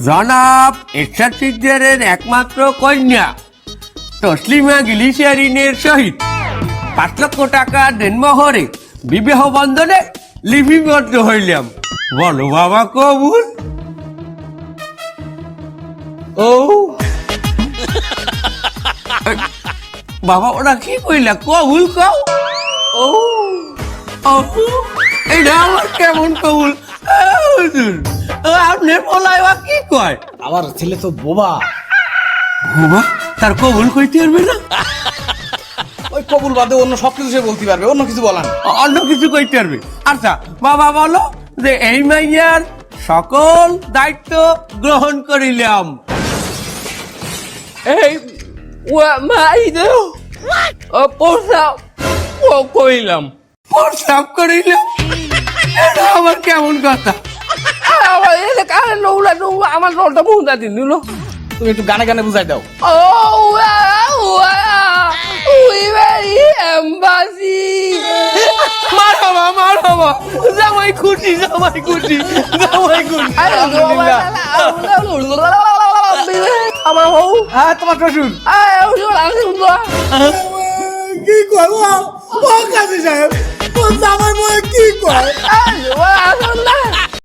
জনাব এরশাদ একমাত্র কন্যা তসলিমা গিলিশারিনের সহিত পাঁচ লক্ষ টাকা দেনমোহরে বিবাহ বন্ধনে লিপিবদ্ধ হইলাম। বলো বাবা কবুল। ও। বাবা ওরা কি কইলা? কবুল কও। ও। এটা আমার কেমন কবুল? হুজুর, আপনার বলায় বা কি কয়? আমার ছেলে তো বোবা। বাবা? তার কবুল কইতে পারবে না? ওই কবুল বাদে অন্য সব কিছু সে বলতে পারবে অন্য কিছু বলান অন্য কিছু কইতে পারবে। আচ্ছা বাবা বলো যে এই মাইয়ার সকল দায়িত্ব গ্রহণ করিলাম। এই মাই দেও প্রস্তাব কইলাম। প্রস্তাব করিলাম? এটা আবার কেমন কথা? এলাকা নৌলা নৌলা আমার নলটা মুহূর্তে দিন দিল তুমি একটু গানে গানে বুঝাই দাও। Oh, wow, wow. We very embassy. মার বাবা মার বাবা জামাই খুশি জামাই খুশি জামাই খুশি। আমার বউ। হ্যাঁ তোমার শ্বশুর। কি কয় ও ও কাজী সাহেব ও জামাই বয়ে কি কয়